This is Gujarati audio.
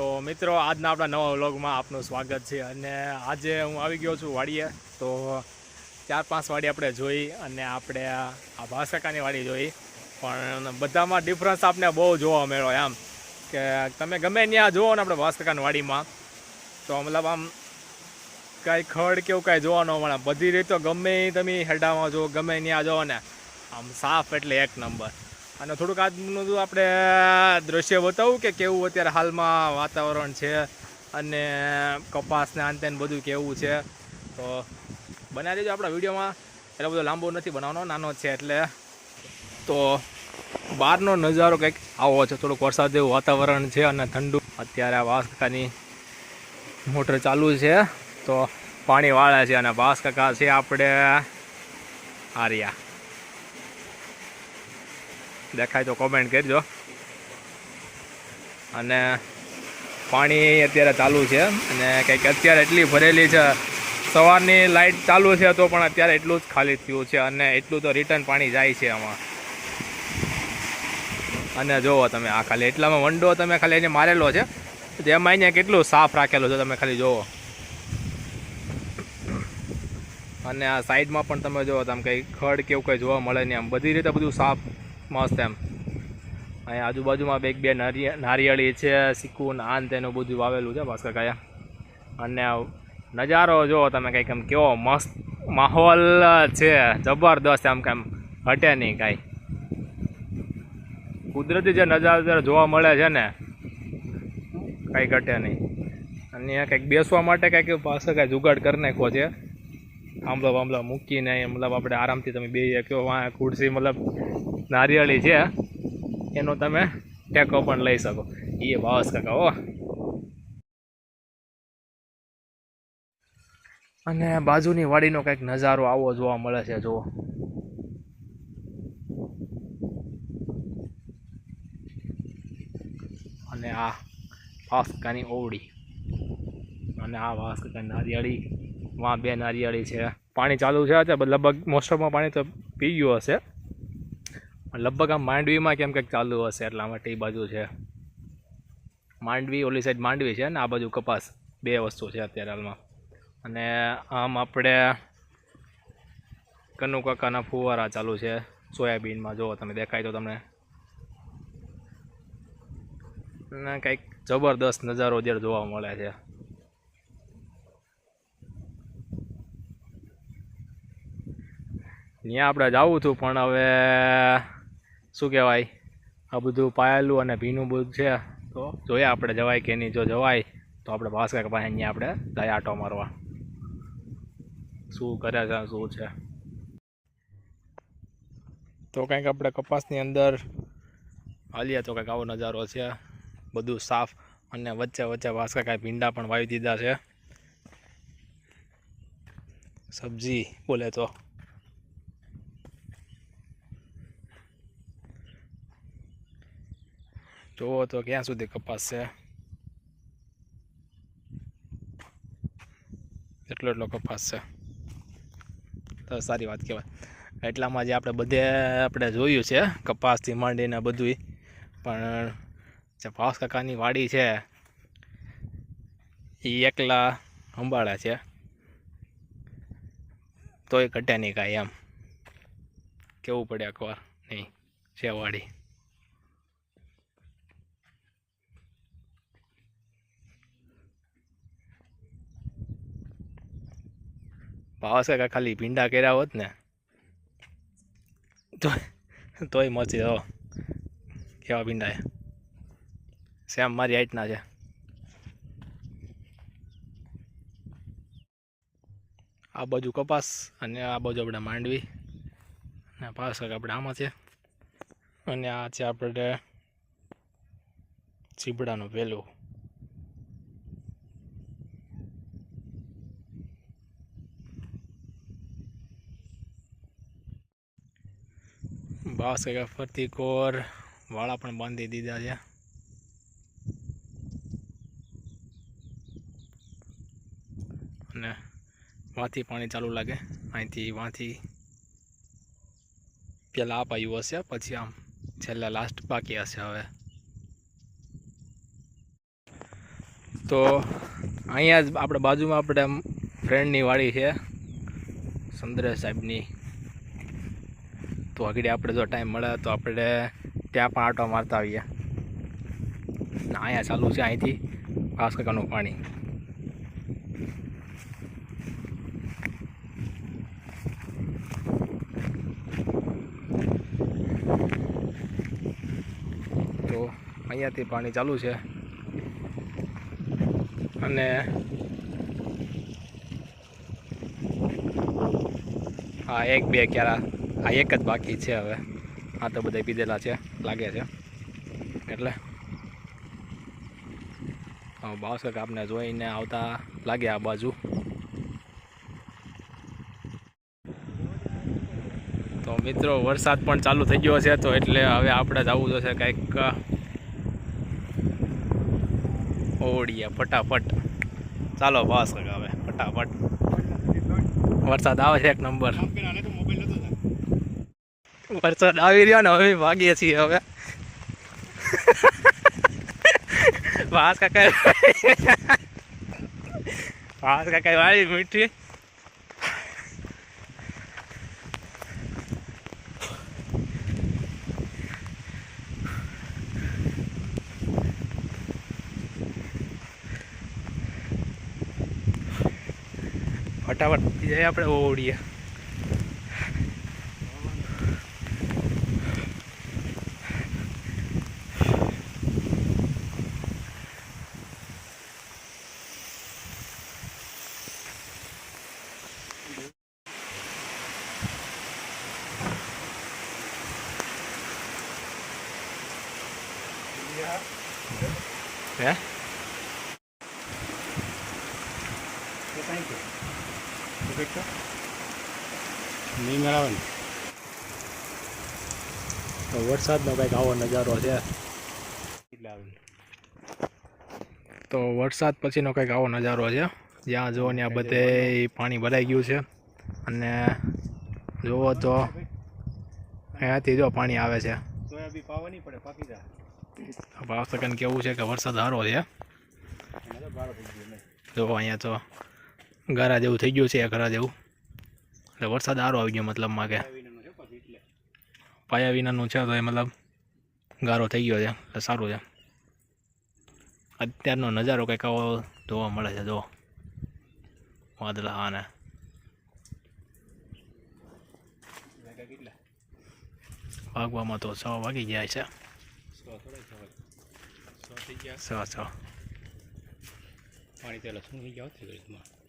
તો મિત્રો, આજના આપણા નવા વ્લોગમાં આપનું સ્વાગત છે. અને આજે હું આવી ગયો છું વાડીએ. તો ચાર પાંચ વાડી આપણે જોઈ અને આપણે આ ભાષાકાની વાડી જોઈ. પણ બધામાં ડિફરન્સ આપણે બહુ જોવા મળ્યો એમ કે તમે ગમે ત્યાં જુઓ ને આપણે ભાષકાની વાડીમાં, તો મતલબ આમ કાંઈ ખડ કેવું કાંઈ જોવા ન મળે. બધી રીતે ગમે તમે હેડામાં જો ગમે ત્યાં જો ને, આમ સાફ એટલે એક નંબર અને થોડુંક આજનું તો આપણે દ્રશ્ય બતાવું કે કેવું અત્યારે હાલમાં વાતાવરણ છે અને કપાસને આંતે બધું કેવું છે. તો બનાવી દેજો આપણા વિડીયોમાં. એટલે બધો લાંબો નથી બનાવવાનો, નાનો છે એટલે. તો બહારનો નજારો કંઈક આવો છે. થોડુંક વરસાદ જેવું વાતાવરણ છે અને ઠંડુ. અત્યારે આ વાસકાની મોટર ચાલુ છે. તો પાણી વાળે છે અને વાસ છે આપણે. આર્યા. દેખાય તો કોમેન્ટ કરજો. અને પાણી અત્યારે ચાલુ છે. અને કંઈક અત્યારે એટલી ભરેલી છે. સવારની લાઇટ ચાલુ છે તો પણ અત્યારે એટલું જ ખાલી થયું છે. અને એટલું તો રિટર્ન પાણી જાય છે આમાં. અને જુઓ તમે આ ખાલી એટલામાં વંડો તમે ખાલી એને મારેલો છે. જેમાં અહીંયા કેટલું સાફ રાખેલું છે તમે ખાલી જુઓ અને આ સાઈડમાં પણ તમે જુઓ તમે કંઈ ખડ કેવું કંઈ જોવા મળે નહીં. આમ બધી રીતે બધું સાફ મસ્ત એમ. અહીંયા આજુબાજુમાં બે બે નારિય નારિયેળી છે, સિક્કુન, આન તેનું બધું વાવેલું છે, ભાસ્કર કાયા. અને નજારો જુઓ તમે કંઈક એમ કેવો મસ્ત માહોલ છે, જબરદસ્ત એમ કેમ હટે નહીં કાંઈ. કુદરતી જે નજારો જોવા મળે છે ને કાંઈ ઘટે નહીં. અને અહીંયા કંઈક બેસવા માટે કંઈક પાસે કાંઈ જુગાડ કરી નાખ્યો છે. આંબલા બાંબલા મૂકીને મતલબ આપણે આરામથી તમે બે કયો વાં ખુરશી, મતલબ નારિયેળી છે, એનો તમે ટેકો પણ લઈ શકો. એ ભાવસ કાકા હો. અને બાજુની વાડીનો કંઈક નજારો આવો જોવા મળે છે, જુઓ. અને આ વાસકાની ઓવડી. અને આ વાસકા નારિયેળી, વાં બે નારિયેળી છે. પાણી ચાલુ છે લગભગ મોસ્ટ ઓફમાં પાણી તો પી ગયું હશે. લગભગ આમ માંડવીમાં કેમ કંઈક ચાલુ હશે એટલા માટે એ બાજુ છે. માંડવી, ઓલી સાઈડ માંડવી છે ને, આ બાજુ કપાસ, બે વસ્તુ છે અત્યારે હાલમાં. અને આમ આપણે કનુ કાકાના ફુવારા ચાલુ છે, સોયાબીનમાં. જુઓ તમે, દેખાય તો તમને. ને કંઈક જબરદસ્ત નજારો અત્યારે જોવા મળે છે. ત્યાં આપણે જવું હતું પણ હવે શું કહેવાય? આ બધું પાયેલું અને ભીનું બધું છે. તો જોઈએ આપણે જવાય કે નહીં. જો જવાય, તો આપણે ભાસ્કર પાસે અહીંયા આપણે જાય આટો મારવા. શું કરે છે, શું છે? તો કંઈક આપણે કપાસની અંદર હાલીએ તો કંઈક આવો નજારો છે. બધું સાફ અને વચ્ચે વચ્ચે ભાસ્કર કાંઈ ભીંડા પણ વાવી દીધા છે. સબ્જી બોલે તો. જોવો તો ક્યાં સુધી કપાસ છે એટલો એટલો કપાસ છે તો સારી વાત કહેવાય. એટલામાં જે આપણે બધે આપણે જોયું છે, કપાસથી માંડીને બધું પણ જે ભાસ કાકાની વાડી છે એ એકલા અંબાળા છે. તોય ઘટે નહીં કાંઈ એમ. કેવું પડે એકવાર નહીં, છે વાડી. ભાવસ કાકા ખાલી ભીંડા કર્યા હોત ને, તો તોય મચી દો કેવા ભીંડા સેમ મારી હાઈટના છે. આ બાજુ કપાસ અને આ બાજુ આપણે માંડવી. અને પાસ આપણે આમાં છે. અને આ છે આપણે ચીબડાનું વેલું. બાસ કાકા ફરતી કોર, વાળા પણ બાંધી દીધા છે. અને વાંથી પાણી ચાલુ લાગે. અહીંથી વાંથી પહેલાં આપાયું હશે, પછી આમ છેલ્લા લાસ્ટ બાકી હશે હવે. તો અહીંયા જ આપણે બાજુમાં આપણે ફ્રેન્ડની વાડી છે. સુંદરેશ સાહેબની. તો આગળ આપણે જો ટાઈમ મળે તો આપણે ત્યાં પણ આટો મારતા આવીએ. અહીંયા ચાલુ છે અહીંથી પાસ કાકાનું પાણી. તો અહીંયાથી પાણી ચાલુ છે. અને હા, એક બે ક્યારા. આ એક જ બાકી છે હવે. આ તો બધા પીધેલા છે, લાગે છે. એટલે બાવસક આપને જોઈને આવતા લાગે આ બાજુ. તો મિત્રો, વરસાદ પણ ચાલુ થઈ ગયો છે, તો એટલે હવે આપણે જવું જોશે કંઈક ઓડિયા ફટાફટ. ચાલો બસ કાકા હવે ફટાફટ. વરસાદ આવે છે એક નંબર. વરસાદ આવી રહ્યો ને અમે ભાગીએ છીએ હવે. વાસ કાકા વાસ કાકા વાળી મીઠી. ફટાફટ જઈએ આપણે ઓડીએ હે નહીં મેળાવે ને તો વરસાદનો કંઈક આવો નજારો છે. તો વરસાદ પછીનો કંઈક આવો નજારો છે. જ્યાં જુઓ ત્યાં બધે પાણી ભરાઈ ગયું છે. અને જુઓ તો અહીંયાથી જો પાણી આવે છે. પાવા નહીં પડે પાકી જાય. ભાવ સેકન્ડ કેવું છે કે વરસાદ સારો છે જો અહીંયા તો ગારા જેવું થઈ ગયું છે ઘરા જેવું એટલે વરસાદ સારો આવી ગયો મતલબમાં કે પાયા વિનાનું છે તો એ મતલબ ગારો થઈ ગયો છે એટલે સારું છે અત્યારનો નજારો કંઈક આવો જોવા મળે છે જો વાદળા આને વાગવામાં તો છ વાગી ગયા છે થઈ ગયા. છ છ પાણી પેલા શું થઈ ગયા હોત ઘડીકમાં